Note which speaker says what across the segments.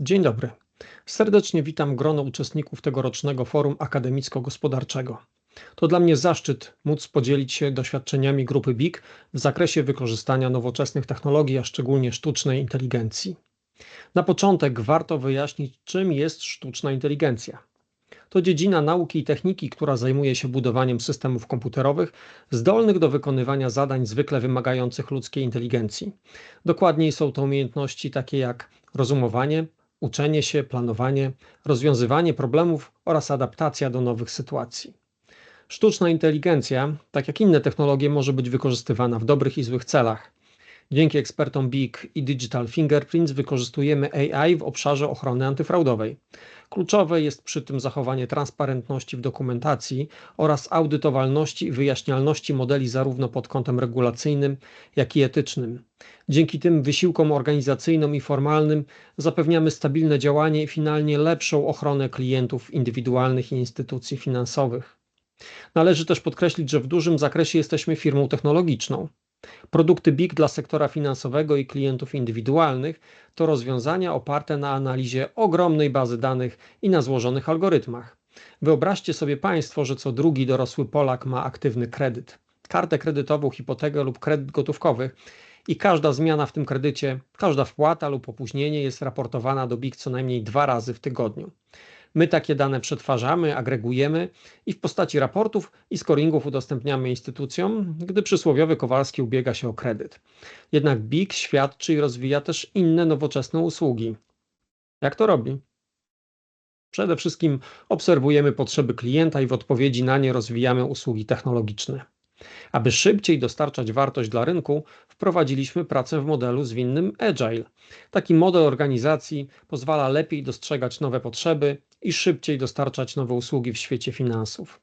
Speaker 1: Dzień dobry. Serdecznie witam grono uczestników tegorocznego forum akademicko-gospodarczego. To dla mnie zaszczyt móc podzielić się doświadczeniami grupy BIG w zakresie wykorzystania nowoczesnych technologii, a szczególnie sztucznej inteligencji. Na początek warto wyjaśnić, czym jest sztuczna inteligencja. To dziedzina nauki i techniki, która zajmuje się budowaniem systemów komputerowych zdolnych do wykonywania zadań zwykle wymagających ludzkiej inteligencji. Dokładniej są to umiejętności takie jak rozumowanie, uczenie się, planowanie, rozwiązywanie problemów oraz adaptacja do nowych sytuacji. Sztuczna inteligencja, tak jak inne technologie, może być wykorzystywana w dobrych i złych celach. Dzięki ekspertom BIG i Digital Fingerprints wykorzystujemy AI w obszarze ochrony antyfraudowej. Kluczowe jest przy tym zachowanie transparentności w dokumentacji oraz audytowalności i wyjaśnialności modeli zarówno pod kątem regulacyjnym, jak i etycznym. Dzięki tym wysiłkom organizacyjnym i formalnym zapewniamy stabilne działanie i finalnie lepszą ochronę klientów indywidualnych i instytucji finansowych. Należy też podkreślić, że w dużym zakresie jesteśmy firmą technologiczną. Produkty BIG dla sektora finansowego i klientów indywidualnych to rozwiązania oparte na analizie ogromnej bazy danych i na złożonych algorytmach. Wyobraźcie sobie Państwo, że co drugi dorosły Polak ma aktywny kredyt, kartę kredytową, hipotekę lub kredyt gotówkowy i każda zmiana w tym kredycie, każda wpłata lub opóźnienie jest raportowana do BIG co najmniej dwa razy w tygodniu. My takie dane przetwarzamy, agregujemy i w postaci raportów i scoringów udostępniamy instytucjom, gdy przysłowiowy Kowalski ubiega się o kredyt. Jednak BIG świadczy i rozwija też inne nowoczesne usługi. Jak to robi? Przede wszystkim obserwujemy potrzeby klienta i w odpowiedzi na nie rozwijamy usługi technologiczne. Aby szybciej dostarczać wartość dla rynku, wprowadziliśmy pracę w modelu zwinnym Agile. Taki model organizacji pozwala lepiej dostrzegać nowe potrzeby i szybciej dostarczać nowe usługi w świecie finansów.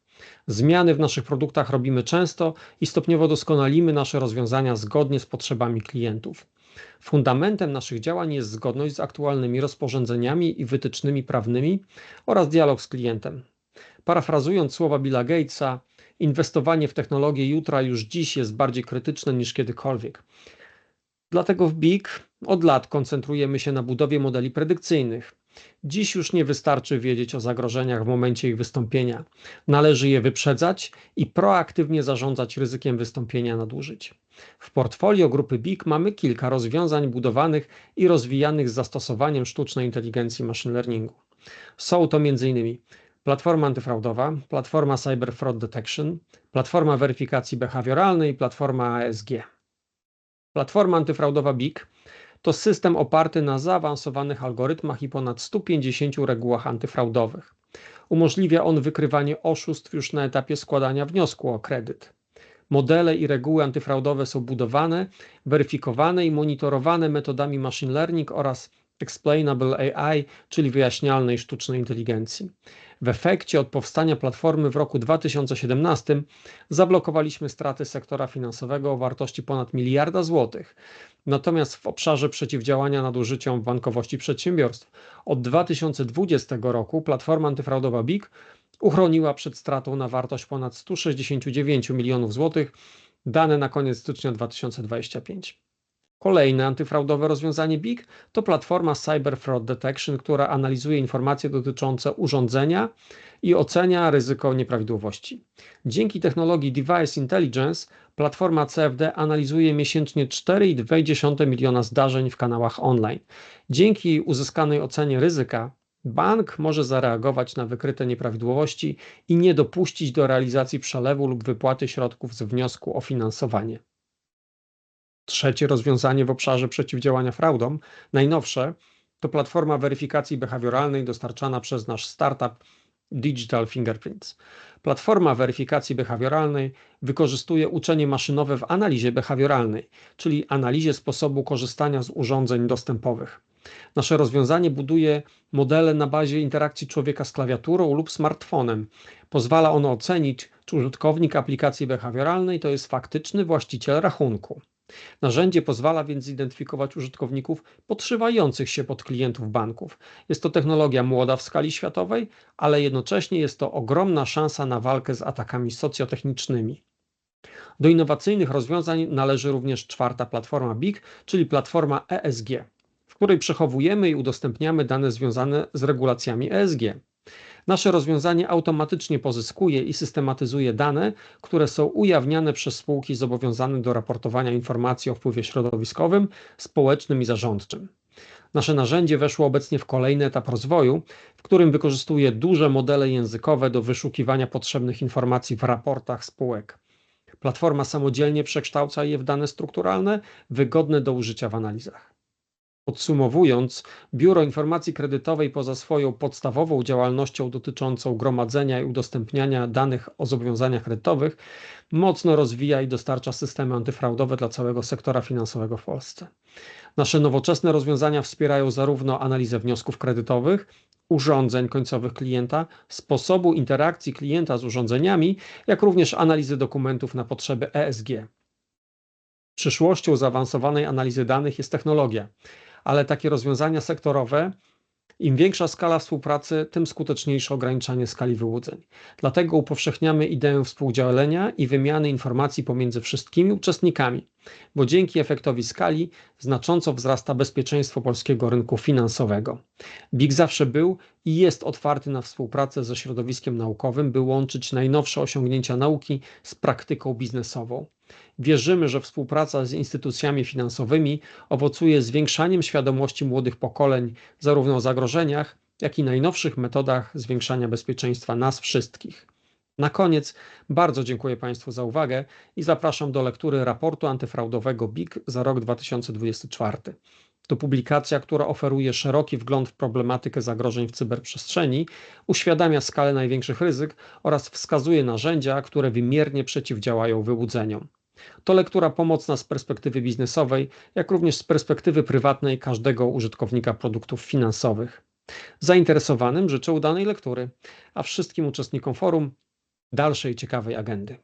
Speaker 1: Zmiany w naszych produktach robimy często i stopniowo doskonalimy nasze rozwiązania zgodnie z potrzebami klientów. Fundamentem naszych działań jest zgodność z aktualnymi rozporządzeniami i wytycznymi prawnymi oraz dialog z klientem. Parafrazując słowa Billa Gatesa, inwestowanie w technologię jutra już dziś jest bardziej krytyczne niż kiedykolwiek. Dlatego w BIG od lat koncentrujemy się na budowie modeli predykcyjnych. Dziś już nie wystarczy wiedzieć o zagrożeniach w momencie ich wystąpienia. Należy je wyprzedzać i proaktywnie zarządzać ryzykiem wystąpienia nadużyć. W portfolio grupy BIG mamy kilka rozwiązań budowanych i rozwijanych z zastosowaniem sztucznej inteligencji machine learningu. Są to m.in. platforma antyfraudowa, platforma Cyber Fraud Detection, platforma weryfikacji behawioralnej, platforma ASG. Platforma antyfraudowa BIG to system oparty na zaawansowanych algorytmach i ponad 150 regułach antyfraudowych. Umożliwia on wykrywanie oszustw już na etapie składania wniosku o kredyt. Modele i reguły antyfraudowe są budowane, weryfikowane i monitorowane metodami machine learning oraz explainable AI, czyli wyjaśnialnej sztucznej inteligencji. W efekcie od powstania platformy w roku 2017 zablokowaliśmy straty sektora finansowego o wartości ponad miliarda złotych. Natomiast w obszarze przeciwdziałania nadużyciom w bankowości przedsiębiorstw od 2020 roku platforma antyfraudowa BIG uchroniła przed stratą na wartość ponad 169 milionów złotych. Dane na koniec stycznia 2025. Kolejne antyfraudowe rozwiązanie BIG to platforma Cyber Fraud Detection, która analizuje informacje dotyczące urządzenia i ocenia ryzyko nieprawidłowości. Dzięki technologii Device Intelligence platforma CFD analizuje miesięcznie 4,2 miliona zdarzeń w kanałach online. Dzięki uzyskanej ocenie ryzyka bank może zareagować na wykryte nieprawidłowości i nie dopuścić do realizacji przelewu lub wypłaty środków z wniosku o finansowanie. Trzecie rozwiązanie w obszarze przeciwdziałania fraudom, najnowsze, to platforma weryfikacji behawioralnej dostarczana przez nasz startup Digital Fingerprints. Platforma weryfikacji behawioralnej wykorzystuje uczenie maszynowe w analizie behawioralnej, czyli analizie sposobu korzystania z urządzeń dostępowych. Nasze rozwiązanie buduje modele na bazie interakcji człowieka z klawiaturą lub smartfonem. Pozwala ono ocenić, czy użytkownik aplikacji behawioralnej to jest faktyczny właściciel rachunku. Narzędzie pozwala więc zidentyfikować użytkowników podszywających się pod klientów banków. Jest to technologia młoda w skali światowej, ale jednocześnie jest to ogromna szansa na walkę z atakami socjotechnicznymi. Do innowacyjnych rozwiązań należy również czwarta platforma BIG, czyli platforma ESG, której przechowujemy i udostępniamy dane związane z regulacjami ESG. Nasze rozwiązanie automatycznie pozyskuje i systematyzuje dane, które są ujawniane przez spółki zobowiązane do raportowania informacji o wpływie środowiskowym, społecznym i zarządczym. Nasze narzędzie weszło obecnie w kolejny etap rozwoju, w którym wykorzystuje duże modele językowe do wyszukiwania potrzebnych informacji w raportach spółek. Platforma samodzielnie przekształca je w dane strukturalne, wygodne do użycia w analizach. Podsumowując, Biuro Informacji Kredytowej poza swoją podstawową działalnością dotyczącą gromadzenia i udostępniania danych o zobowiązaniach kredytowych, mocno rozwija i dostarcza systemy antyfraudowe dla całego sektora finansowego w Polsce. Nasze nowoczesne rozwiązania wspierają zarówno analizę wniosków kredytowych, urządzeń końcowych klienta, sposobu interakcji klienta z urządzeniami, jak również analizy dokumentów na potrzeby ESG. Przyszłością zaawansowanej analizy danych jest technologia, ale takie rozwiązania sektorowe im większa skala współpracy, tym skuteczniejsze ograniczanie skali wyłudzeń. Dlatego upowszechniamy ideę współdziałania i wymiany informacji pomiędzy wszystkimi uczestnikami, bo dzięki efektowi skali znacząco wzrasta bezpieczeństwo polskiego rynku finansowego. BIG zawsze był i jest otwarty na współpracę ze środowiskiem naukowym, by łączyć najnowsze osiągnięcia nauki z praktyką biznesową. Wierzymy, że współpraca z instytucjami finansowymi owocuje zwiększaniem świadomości młodych pokoleń zarówno o zagrożeniach, jak i najnowszych metodach zwiększania bezpieczeństwa nas wszystkich. Na koniec bardzo dziękuję Państwu za uwagę i zapraszam do lektury raportu antyfraudowego BIG za rok 2024. To publikacja, która oferuje szeroki wgląd w problematykę zagrożeń w cyberprzestrzeni, uświadamia skalę największych ryzyk oraz wskazuje narzędzia, które wymiernie przeciwdziałają wyłudzeniom. To lektura pomocna z perspektywy biznesowej, jak również z perspektywy prywatnej każdego użytkownika produktów finansowych. Zainteresowanym życzę udanej lektury, a wszystkim uczestnikom forum dalszej ciekawej agendy.